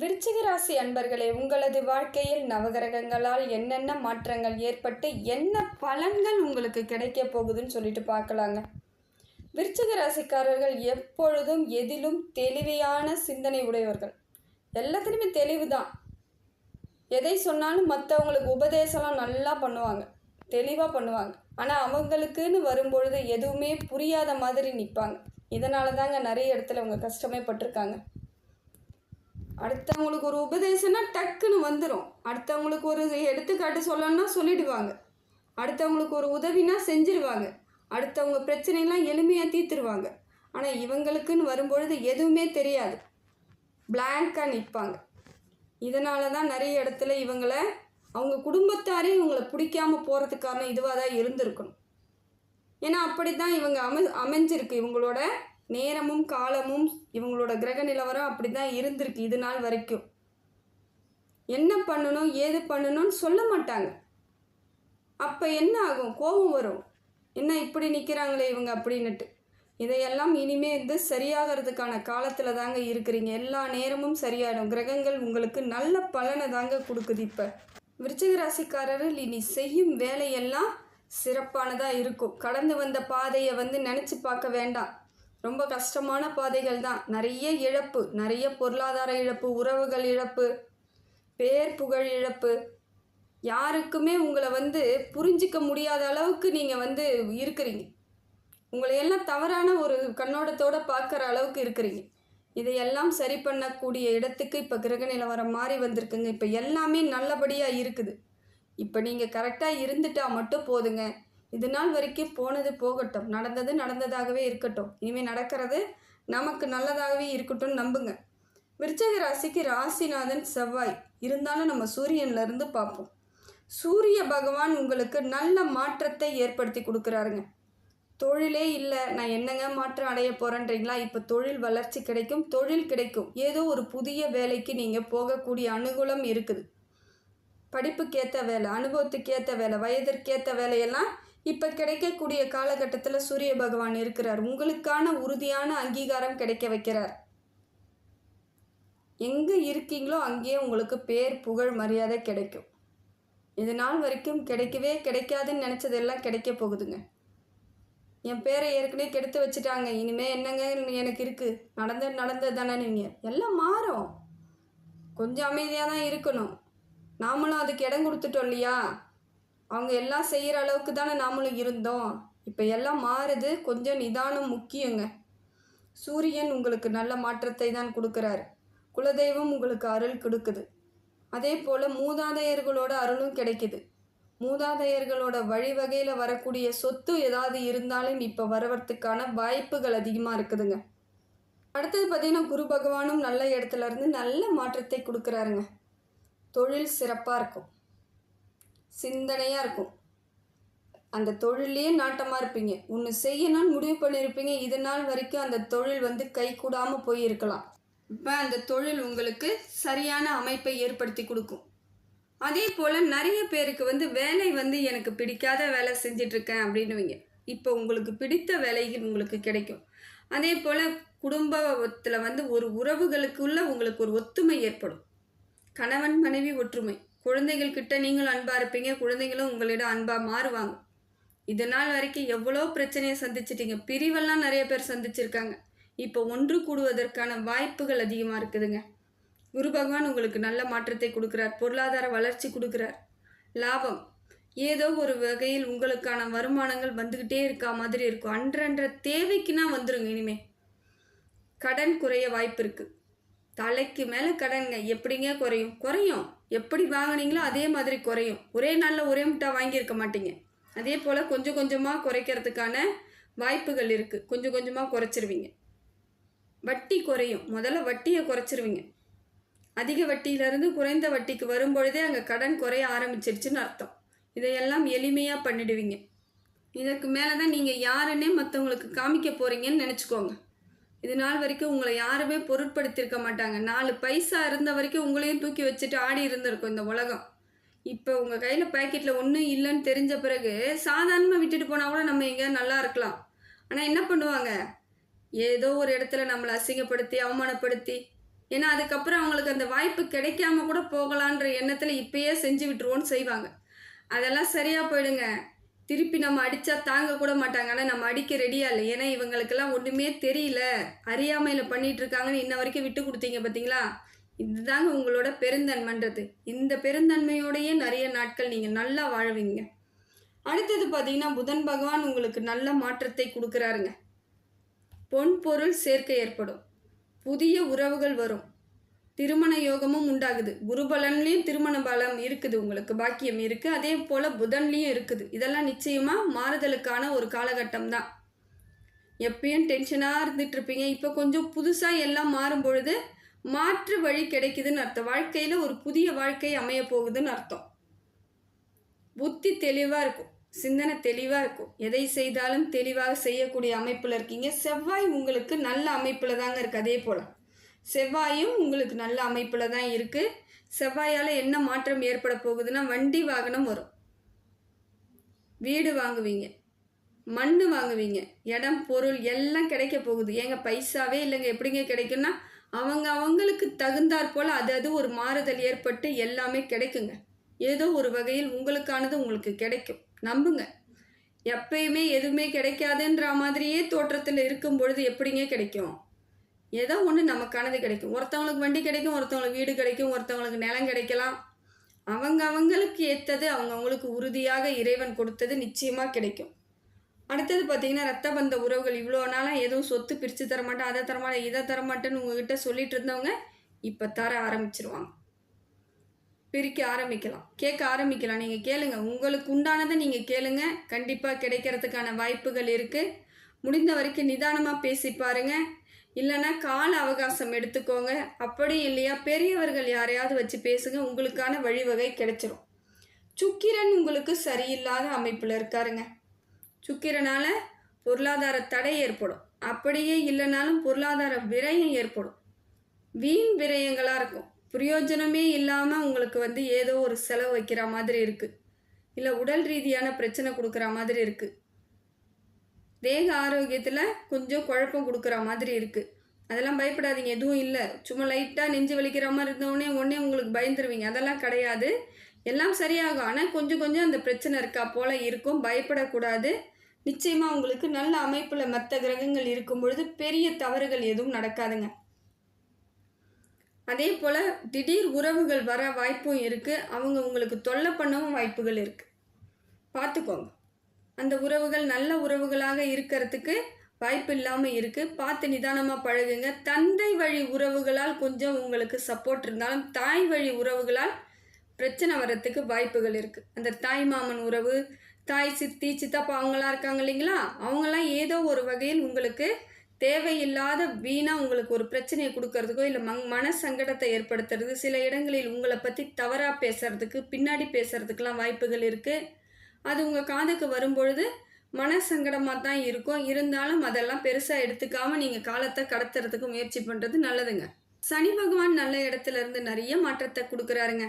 விருச்சிக ராசி அன்பர்களே உங்களது வாழ்க்கையில் நவகிரகங்களால் என்னென்ன மாற்றங்கள் ஏற்பட்டு என்ன பலன்கள் உங்களுக்கு கிடைக்க போகுதுன்னு சொல்லிட்டு பார்க்கலாங்க. விருச்சிக ராசிக்காரர்கள் எப்பொழுதும் எதிலும் தெளிவையான சிந்தனை உடையவர்கள். எல்லாத்துலேயுமே தெளிவு தான் எதை சொன்னாலும் மற்றவங்களுக்கு உபதேசம்லாம் நல்லா பண்ணுவாங்க. தெளிவாக பண்ணுவாங்க. ஆனால் அவங்களுக்குன்னு வரும்பொழுது எதுவுமே புரியாத மாதிரி நிற்பாங்க இதனால தாங்க நிறைய இடத்துல அவங்க கஷ்டமே பட்டிருக்காங்க. அடுத்தவங்களுக்கு ஒரு உபதேசம்னா டக்குன்னு வந்துடும் அடுத்தவங்களுக்கு ஒரு எடுத்துக்காட்டு சொல்லணும்னா சொல்லிடுவாங்க. அடுத்தவங்களுக்கு ஒரு உதவினா செஞ்சிருவாங்க. அடுத்தவங்க பிரச்சனைலாம் எளிமையாக தீர்த்துருவாங்க. ஆனால் இவங்களுக்குன்னு வரும்பொழுது எதுவுமே தெரியாது. பிளாங்காக நிற்பாங்க இதனால தான் நிறைய இடத்துல இவங்களை அவங்க குடும்பத்தாரே இவங்களை பிடிக்காம போகிறதுக்கான இதுவாக தான் இருந்திருக்கணும். ஏன்னா அப்படி தான் இவங்க அமை அமைஞ்சிருக்கு இவங்களோட நேரமும் காலமும் இவங்களோட கிரக நிலவரம் அப்படி தான் இருந்திருக்கு இது நாள் வரைக்கும். என்ன பண்ணணும் ஏது பண்ணணும்னு சொல்ல மாட்டாங்க. அப்போ என்ன ஆகும்? கோபம் வரும். என்ன இப்படி நிற்கிறாங்களே இவங்க அப்படின்னுட்டு. இதையெல்லாம் இனிமே வந்து சரியாகிறதுக்கான காலத்தில் தாங்க இருக்கிறீங்க. எல்லா நேரமும் சரியாயிடும். கிரகங்கள் உங்களுக்கு நல்ல பலனை தாங்க கொடுக்குது இப்போ. விருச்சிக ராசிக்காரர்கள் இனி செய்யும் வேலையெல்லாம் சிறப்பானதாக இருக்கும். கடந்து வந்த பாதையை வந்து நினச்சி பார்க்க வேண்டாம். ரொம்ப கஷ்டமான பாதைகள் தான். நிறைய இழப்பு நிறைய பொருளாதார இழப்பு உறவுகள் இழப்பு பேர் புகழ் இழப்பு. யாருக்குமே உங்களை வந்து புரிஞ்சிக்க முடியாத அளவுக்கு நீங்கள் வந்து இருக்கிறீங்க. உங்களை எல்லாம் தவறான ஒரு கண்ணோட்டத்தோடு பார்க்குற அளவுக்கு இருக்கிறீங்க. இதையெல்லாம் சரி பண்ணக்கூடிய இடத்துக்கு இப்போ கிரக நிலவரம் மாறி வந்திருக்குங்க. இப்போ எல்லாமே நல்லபடியாக இருக்குது. இப்போ நீங்கள் கரெக்டாக இருந்துட்டால் மட்டும் போதுங்க. இது நாள் வரைக்கும் போனது போகட்டும். நடந்தது நடந்ததாகவே இருக்கட்டும். இனிமேல் நடக்கிறது நமக்கு நல்லதாகவே இருக்கட்டும்னு நம்புங்க. விருச்சக ராசிக்கு ராசிநாதன் செவ்வாய். இருந்தாலும் நம்ம சூரியன்லேருந்து பார்ப்போம். சூரிய பகவான் உங்களுக்கு நல்ல மாற்றத்தை ஏற்படுத்தி கொடுக்குறாருங்க. தொழிலே இல்லை நான் என்னங்க மாற்றம் அடைய போகிறேன்றீங்களா இப்போ தொழில் வளர்ச்சி கிடைக்கும் தொழில் கிடைக்கும். ஏதோ ஒரு புதிய வேலைக்கு நீங்கள் போகக்கூடிய அனுகூலம் இருக்குது. படிப்புக்கேற்ற வேலை அனுபவத்துக்கேற்ற வேலை வயதிற்கேற்ற வேலையெல்லாம் இப்போ கிடைக்கக்கூடிய காலகட்டத்தில் சூரிய பகவான் இருக்கிறார். உங்களுக்கான உறுதியான அங்கீகாரம் கிடைக்க வைக்கிறார். எங்கே இருக்கீங்களோ அங்கேயே உங்களுக்கு பேர் புகழ் மரியாதை கிடைக்கும். இது நாள் வரைக்கும் கிடைக்கவே கிடைக்காதுன்னு நினச்சதெல்லாம் கிடைக்க போகுதுங்க. என் பேரை ஏற்கனவே கெடுத்து வச்சுட்டாங்க. இனிமேல் என்னங்க எனக்கு இருக்குது நடந்தது நடந்தது தானே நீங்கள் எல்லாம் மாறும். கொஞ்சம் அமைதியாக தான் இருக்கணும். நாமளும் அதுக்கு இடம் கொடுத்துட்டோம் இல்லையா? அவங்க எல்லாம் செய்கிற அளவுக்கு தானே நாமளும் இருந்தோம். இப்போ எல்லாம் மாறுது. கொஞ்சம் நிதானம் முக்கியங்க. சூரியன் உங்களுக்கு நல்ல மாற்றத்தை தான் கொடுக்குறாரு. குலதெய்வம் உங்களுக்கு அருள் கொடுக்குது. அதே போல் மூதாதையர்களோட அருளும் கிடைக்குது. மூதாதையர்களோட வழிவகையில் வரக்கூடிய சொத்து ஏதாவது இருந்தாலும் இப்போ வரவர்த்துக்கான வாய்ப்புகள் அதிகமாக இருக்குதுங்க. அடுத்தது பார்த்தீங்கன்னா குரு பகவானும் நல்ல இடத்துல இருந்து நல்ல மாற்றத்தை கொடுக்குறாருங்க. தொழில் சிறப்பாக இருக்கும். சிந்தனையாக இருக்கும். அந்த தொழிலே நாட்டமாக இருப்பீங்க. ஒன்று செய்யணும்னு முடிவு பண்ணியிருப்பீங்க. இது நாள் வரைக்கும் அந்த தொழில் வந்து கை கூடாமல் போயிருக்கலாம். இப்போ அந்த தொழில் உங்களுக்கு சரியான அமைப்பை ஏற்படுத்தி கொடுக்கும். அதே போல் நிறைய பேருக்கு வந்து வேலை வந்து எனக்கு பிடிக்காத வேலை செஞ்சிட்ருக்கேன் அப்படின்னுவீங்க. இப்போ உங்களுக்கு பிடித்த வேலைகள் உங்களுக்கு கிடைக்கும். அதே போல் குடும்பத்தில் வந்து ஒரு உறவுகளுக்குள்ள உங்களுக்கு ஒரு ஒத்துமை ஏற்படும். கணவன் மனைவி ஒற்றுமை. குழந்தைகள் கிட்ட நீங்களும் அன்பாக இருப்பீங்க குழந்தைகளும் உங்களிடம் அன்பாக மாறுவாங்க. இது நாள் வரைக்கும் எவ்வளோ பிரச்சனையை சந்திச்சிட்டீங்க? பிரிவெல்லாம் நிறைய பேர் சந்திச்சிருக்காங்க. இப்போ ஒன்று கூடுவதற்கான வாய்ப்புகள் அதிகமாக இருக்குதுங்க. குரு பகவான் உங்களுக்கு நல்ல மாற்றத்தை கொடுக்குறார் பொருளாதார வளர்ச்சி கொடுக்குறார். லாபம். ஏதோ ஒரு வகையில் உங்களுக்கான வருமானங்கள் வந்துக்கிட்டே இருக்கா மாதிரி இருக்கும். அன்றன்ற தேவைக்குன்னா வந்துருங்க இனிமே. கடன் குறைய வாய்ப்பு இருக்குது தலைக்கு மேலே கடன்ங்க. எப்படிங்க குறையும்? குறையும். எப்படி வாங்குனீங்களோ அதே மாதிரி குறையும். ஒரே நாளில் ஒரே முட்டா வாங்கியிருக்க மாட்டீங்க. அதே போல் கொஞ்சம் கொஞ்சமாக குறைக்கிறதுக்கான வாய்ப்புகள் இருக்குது கொஞ்சம் கொஞ்சமாக குறைச்சிருவீங்க. வட்டி குறையும். முதல்ல வட்டியை குறைச்சிருவீங்க. அதிக வட்டியிலேருந்து குறைந்த வட்டிக்கு வரும்பொழுதே அங்கே கடன் குறைய ஆரம்பிச்சிருச்சுன்னு அர்த்தம். இதையெல்லாம் எளிமையாக பண்ணிடுவீங்க. இதற்கு மேலே தான் நீங்கள் யாருன்னே மற்றவங்களுக்கு காமிக்க போகிறீங்கன்னு நினச்சிக்கோங்க. இது நாள் வரைக்கும் உங்களை யாருமே பொருட்படுத்தியிருக்க மாட்டாங்க. நாலு பைசா இருந்த வரைக்கும் உங்களையும் தூக்கி வச்சுட்டு ஆடி இருந்திருக்கும் இந்த உலகம். இப்போ உங்கள் கையில் பேக்கெட்டில் ஒன்றும் இல்லைன்னு தெரிஞ்ச பிறகு சாதாரணமாக விட்டுட்டு போனால் கூட நம்ம எங்கேயா நல்லா இருக்கலாம். ஆனால் என்ன பண்ணுவாங்க? ஏதோ ஒரு இடத்துல நம்மளை அசிங்கப்படுத்தி அவமானப்படுத்தி. ஏன்னா அதுக்கப்புறம் அவங்களுக்கு அந்த வாய்ப்பு கிடைக்காம கூட போகலான்ற எண்ணத்தில் இப்பயே செஞ்சு விட்டுருவோன்னு செய்வாங்க. அதெல்லாம் சரியாக போயிடுங்க. திருப்பி நம்ம அடித்தா தாங்க கூட மாட்டாங்க. ஆனால் நம்ம அடிக்க ரெடியாக இல்லை. ஏன்னா இவங்களுக்கெல்லாம் ஒன்றுமே தெரியல. அறியாமையில் பண்ணிகிட்ருக்காங்கன்னு இன்ன வரைக்கும் விட்டு கொடுத்தீங்க பார்த்தீங்களா இதுதாங்க உங்களோட பெருந்தன்மைன்றது. இந்த பெருந்தன்மையோடையே நிறைய நாட்கள் நீங்கள் நல்லா வாழ்வீங்க. அடுத்தது பார்த்தீங்கன்னா புதன் பகவான் உங்களுக்கு நல்ல மாற்றத்தை கொடுக்குறாருங்க. பொன் பொருள் சேர்க்கை ஏற்படும். புதிய உறவுகள் வரும். திருமண யோகமும் உண்டாகுது. குரு பலன்லேயும் திருமண பலம் இருக்குது. உங்களுக்கு பாக்கியம் இருக்குது அதே போல் புதன்லேயும் இருக்குது. இதெல்லாம் நிச்சயமாக மாறுதலுக்கான ஒரு காலகட்டம் தான். எப்பயும் டென்ஷனாக இருந்துட்டு இருப்பீங்க இப்போ கொஞ்சம் புதுசாக எல்லாம் மாறும் பொழுது மாற்று வழி கிடைக்குதுன்னு அர்த்தம். வாழ்க்கையில் ஒரு புதிய வாழ்க்கை அமைய போகுதுன்னு அர்த்தம். புத்தி தெளிவாக இருக்கும். சிந்தனை தெளிவாக இருக்கும். எதை செய்தாலும் தெளிவாக செய்யக்கூடிய அமைப்பில் இருக்கீங்க. செவ்வாய் உங்களுக்கு நல்ல அமைப்பில் தாங்க இருக்குது அதே போல். செவ்வாயும் உங்களுக்கு நல்ல அமைப்பில் தான் இருக்குது செவ்வாயால் என்ன மாற்றம் ஏற்பட போகுதுன்னா வண்டி வாகனம் வரும். வீடு வாங்குவீங்க. மண் வாங்குவீங்க. இடம் பொருள் எல்லாம் கிடைக்க போகுது. ஏங்க பைசாவே இல்லைங்க. எப்படிங்க கிடைக்குன்னா அவங்க அவங்களுக்கு தகுந்தாற் போல் அது அது ஒரு மாறுதல் ஏற்பட்டு எல்லாமே கிடைக்குங்க. ஏதோ ஒரு வகையில் உங்களுக்கானது உங்களுக்கு கிடைக்கும். நம்புங்க. எப்பயுமே எதுவுமே கிடைக்காதுன்ற மாதிரியே தோற்றத்தில் இருக்கும் பொழுது எப்படிங்க கிடைக்கும்? ஏதோ ஒன்று நமக்கானது கிடைக்கும். ஒருத்தவங்களுக்கு வண்டி கிடைக்கும் ஒருத்தவங்களுக்கு வீடு கிடைக்கும் ஒருத்தவங்களுக்கு நிலம் கிடைக்கலாம். அவங்க அவங்களுக்கு ஏற்றது அவங்கவுங்களுக்கு உறுதியாக இறைவன் கொடுத்தது நிச்சயமாக கிடைக்கும். அடுத்தது பார்த்தீங்கன்னா ரத்த பந்த உறவுகள். இவ்வளோ நாளாக எதுவும் சொத்து பிரித்து தரமாட்டேன் அதை தரமாட்டேன் இதை தரமாட்டேன்னு உங்ககிட்ட சொல்லிட்டு இருந்தவங்க இப்போ தர ஆரம்பிச்சிருவாங்க. பிரிக்க ஆரம்பிக்கலாம். கேட்க ஆரம்பிக்கலாம். நீங்கள் கேளுங்க. உங்களுக்கு உண்டானதை நீங்கள் கேளுங்க. கண்டிப்பாக கிடைக்கிறதுக்கான வாய்ப்புகள் இருக்குது முடிந்த வரைக்கும் நிதானமாக பேசி பாருங்கள் இல்லைன்னா கால அவகாசம் எடுத்துக்கோங்க. அப்படி இல்லையா? பெரியவர்கள் யாரையாவது வச்சு பேசுங்க உங்களுக்கான வழிவகை கிடைச்சிரும். சுக்கிரன் உங்களுக்கு சரியில்லாத அமைப்பில் இருக்காருங்க. சுக்கிரனால் பொருளாதார தடை ஏற்படும். அப்படியே இல்லைனாலும் பொருளாதார விரயம் ஏற்படும். வீண் விரயங்களாக இருக்கும். பிரயோஜனமே இல்லாமல் உங்களுக்கு வந்து ஏதோ ஒரு செலவு வைக்கிற மாதிரி இருக்குது இல்லை உடல் ரீதியான பிரச்சனை கொடுக்குற மாதிரி இருக்குது தேக ஆரோக்கியத்தில் கொஞ்சம் குழப்பம் கொடுக்குற மாதிரி இருக்குது அதெல்லாம் பயப்படாதீங்க. எதுவும் இல்லை. சும்மா லைட்டாக நெஞ்சு வலிக்கிற மாதிரி இருந்தோடனே உடனே உங்களுக்கு பயந்துருவீங்க. அதெல்லாம் கிடையாது. எல்லாம் சரியாகும். ஆனால் கொஞ்சம் கொஞ்சம் அந்த பிரச்சனை இருக்கா போல் இருக்கும். பயப்படக்கூடாது. நிச்சயமாக உங்களுக்கு நல்ல அமைப்பில் மற்ற கிரகங்கள் இருக்கும் பொழுது பெரிய தவறுகள் எதுவும் நடக்காதுங்க. அதே போல் திடீர் உறவுகள் வர வாய்ப்பும் இருக்குது அவங்க உங்களுக்கு தொல்லை பண்ணவும் வாய்ப்புகள் இருக்குது பார்த்துக்கோங்க. அந்த உறவுகள் நல்ல உறவுகளாக இருக்கிறதுக்கு வாய்ப்பு இல்லாமல் இருக்குது பார்த்து நிதானமாக பழகுங்க. தந்தை வழி உறவுகளால் கொஞ்சம் உங்களுக்கு சப்போர்ட் இருந்தாலும் தாய் வழி உறவுகளால் பிரச்சனை வர்றதுக்கு வாய்ப்புகள் இருக்குது அந்த தாய் மாமன் உறவு தாய் சித்தி சித்தப்பா அவங்களாம் இருக்காங்க இல்லைங்களா? அவங்களாம் ஏதோ ஒரு வகையில் உங்களுக்கு தேவையில்லாத வீணாக உங்களுக்கு ஒரு பிரச்சனையை கொடுக்கறதுக்கோ இல்லை மங் மன சங்கடத்தை ஏற்படுத்துறது சில இடங்களில் உங்களை பற்றி தவறாக பேசுறதுக்கு பின்னாடி பேசுறதுக்கெலாம் வாய்ப்புகள் இருக்குது அது உங்கள் காதுக்கு வரும்பொழுது மன சங்கடமாக தான் இருக்கும். இருந்தாலும் அதெல்லாம் பெருசாக எடுத்துக்காமல் நீங்கள் காலத்தை கடத்துறதுக்கு முயற்சி பண்ணுறது நல்லதுங்க. சனி பகவான் நல்ல இடத்துல இருந்து நிறைய மாற்றத்தை கொடுக்குறாருங்க.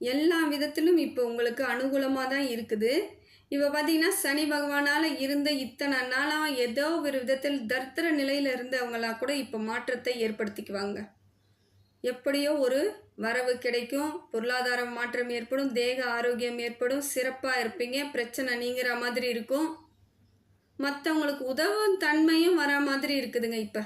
எல்லா விதத்திலும் இப்போ உங்களுக்கு அனுகூலமாக தான் இருக்குது. இப்போ பார்த்தீங்கன்னா சனி பகவானால் இருந்த இத்தனை நாளாக ஏதோ ஒரு விதத்தில் தர்த்தர நிலையில் இருந்தவங்களா கூட இப்போ மாற்றத்தை ஏற்படுத்திக்குவாங்க. எப்படியோ ஒரு வரவு கிடைக்கும். பொருளாதார மாற்றம் ஏற்படும். தேக ஆரோக்கியம் ஏற்படும். சிறப்பாக இருப்பீங்க. பிரச்சனை நீங்கிற மாதிரி இருக்கும். மற்றவங்களுக்கு உதவும் தன்மையும் வர மாதிரி இருக்குதுங்க இப்போ.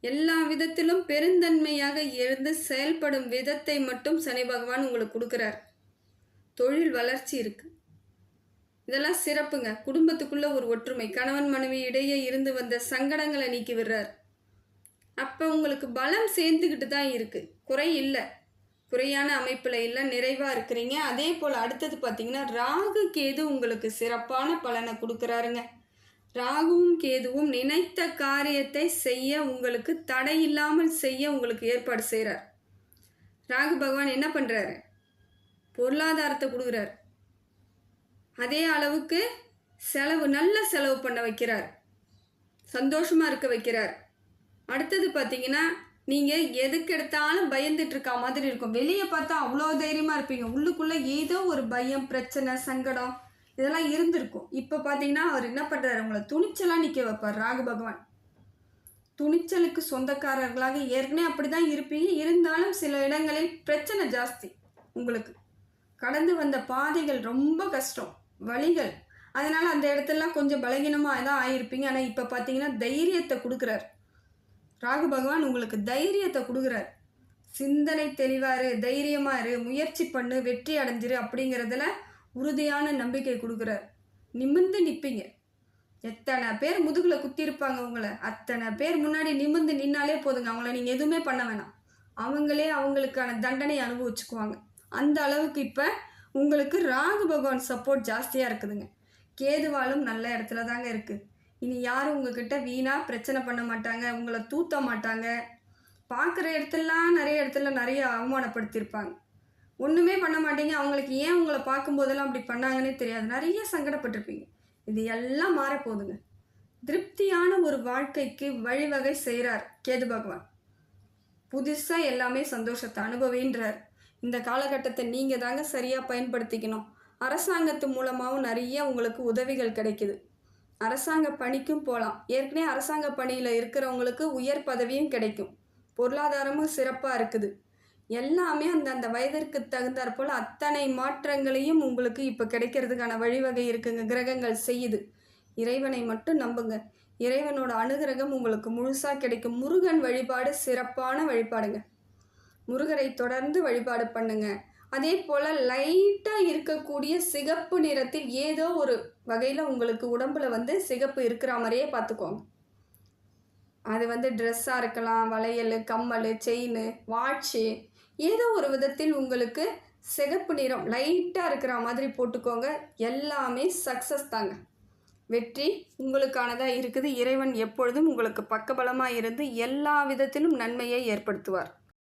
எல்லா விதத்திலும் பெருந்தன்மையாக இருந்து செயல்படும் விதத்தை மட்டும் சனி பகவான் உங்களுக்கு கொடுக்குறார். தொழில் வளர்ச்சி இருக்குது இதெல்லாம் சிறப்புங்க. குடும்பத்துக்குள்ள ஒரு ஒற்றுமை. கணவன் மனைவி இடையே இருந்து வந்த சங்கடங்களை நீக்கி விடுறார். அப்போ உங்களுக்கு பலம் சேர்ந்துக்கிட்டு தான் இருக்குது குறை இல்லை. குறையான அமைப்பில் இல்லை நிறைவாக இருக்கிறீங்க. அதே போல் அடுத்தது பார்த்தீங்கன்னா ராகு கேது உங்களுக்கு சிறப்பான பலனை கொடுக்குறாருங்க. ராகுவும் கேதுவும் நினைத்த காரியத்தை செய்ய உங்களுக்கு தடை இல்லாமல் செய்ய உங்களுக்கு ஏற்பாடு செய்கிறார் ராகு பகவான் என்ன பண்ணுறாரு பொருளாதாரத்தை கொடுக்குறாரு. அதே அளவுக்கு செலவு நல்ல செலவு பண்ண வைக்கிறார். சந்தோஷமாக இருக்க வைக்கிறார். அடுத்தது பார்த்தீங்கன்னா நீங்கள் எதுக்கு எடுத்தாலும் பயந்துட்டு இருக்க மாதிரி இருக்கும். வெளியே பார்த்தா அவ்வளோ தைரியமாக இருப்பீங்க. உள்ளுக்குள்ளே ஏதோ ஒரு பயம் பிரச்சனை சங்கடம் இதெல்லாம் இருந்திருக்கும். இப்போ பார்த்தீங்கன்னா அவர் என்ன பண்ணுறாரு உங்களை துணிச்சலாக நிற்க வைப்பார் ராகு பகவான். துணிச்சலுக்கு சொந்தக்காரர்களாக ஏற்கனவே அப்படி தான் இருப்பீங்க. இருந்தாலும் சில இடங்களில் பிரச்சனை ஜாஸ்தி உங்களுக்கு. கடந்து வந்த பாதைகள் ரொம்ப கஷ்டம். வழிகள். அதனால் அந்த இடத்துலலாம் கொஞ்சம் பலகீனமாக தான் ஆகியிருப்பீங்க ஆனால் இப்போ பார்த்தீங்கன்னா தைரியத்தை கொடுக்குறாரு. ராகு பகவான் உங்களுக்கு தைரியத்தை கொடுக்குறார். சிந்தனை தெளிவாரு தைரியமாக இரு முயற்சி பண்ணு வெற்றி அடைஞ்சிரு அப்படிங்கிறதுல உறுதியான நம்பிக்கை கொடுக்குறார். நிமிர்ந்து நிற்பீங்க எத்தனை பேர் முதுகில் குத்திருப்பாங்க உங்களை. அத்தனை பேர் முன்னாடி நிமிர்ந்து நின்னாலே போதுங்க. அவங்கள நீங்கள் எதுவுமே பண்ண வேணாம். அவங்களே அவங்களுக்கான தண்டனை அனுபவிச்சுக்குவாங்க. அந்த அளவுக்கு இப்போ உங்களுக்கு ராகு பகவான் சப்போர்ட் ஜாஸ்தியாக இருக்குதுங்க. கேதுவாலும் நல்ல இடத்துல தாங்க இருக்குது இனி யாரும் உங்ககிட்ட வீணாக பிரச்சனை பண்ண மாட்டாங்க உங்களை தூத்த மாட்டாங்க. பார்க்குற இடத்துலலாம் நிறைய இடத்துல நிறைய அவமானப்படுத்தியிருப்பாங்க. ஒன்றுமே பண்ண மாட்டீங்க. அவங்களுக்கு ஏன் உங்களை பார்க்கும்போதெல்லாம் அப்படி பண்ணாங்கன்னே தெரியாது. நிறைய சங்கடப்பட்டிருப்பீங்க. இது எல்லாம் மாறப்போகுதுங்க. திருப்தியான ஒரு வாழ்க்கைக்கு வழிவகை செய்கிறார் கேது பகவான். புதுசாக எல்லாமே சந்தோஷத்தை அனுபவின்றார். இந்த காலகட்டத்தை நீங்கள் தாங்க சரியாக பயன்படுத்திக்கணும். அரசாங்கத்து மூலமாகவும் நிறைய உங்களுக்கு உதவிகள் கிடைக்குது. அரசாங்க பணிக்கும் போகலாம் ஏற்கனவே அரசாங்க பணியில் இருக்கிறவங்களுக்கு உயர் பதவியும் கிடைக்கும். பொருளாதாரமும் சிறப்பாக இருக்குது. எல்லாமே அந்த அந்த வயதிற்கு தகுந்தாற் போல் அத்தனை மாற்றங்களையும் உங்களுக்கு இப்போ கிடைக்கிறதுக்கான வழிவகை இருக்குங்க. கிரகங்கள் செய்யுது. இறைவனை மட்டும் நம்புங்க. இறைவனோட அனுகிரகம் உங்களுக்கு முழுசாக கிடைக்கும். முருகன் வழிபாடு சிறப்பான வழிபாடுங்க. முருகரை தொடர்ந்து வழிபாடு பண்ணுங்கள் அதே போல் லைட்டாக இருக்கக்கூடிய சிகப்பு நிறத்தில் ஏதோ ஒரு வகையில் உங்களுக்கு உடம்புல வந்து சிகப்பு இருக்கிற மாதிரியே பார்த்துக்கோங்க. அது வந்து ட்ரெஸ்ஸாக இருக்கலாம் வளையல் கம்மல் செயின் வாட்சு ஏதோ ஒரு விதத்தில் உங்களுக்கு சிகப்பு நிறம் லைட்டாக இருக்கிற மாதிரி போட்டுக்கோங்க. எல்லாமே சக்ஸஸ் தாங்க. வெற்றி உங்களுக்கானதாக இருக்குது. இறைவன் எப்பொழுதும் உங்களுக்கு பக்கபலமாக இருந்து எல்லா விதத்திலும் நன்மையை ஏற்படுத்துவார்.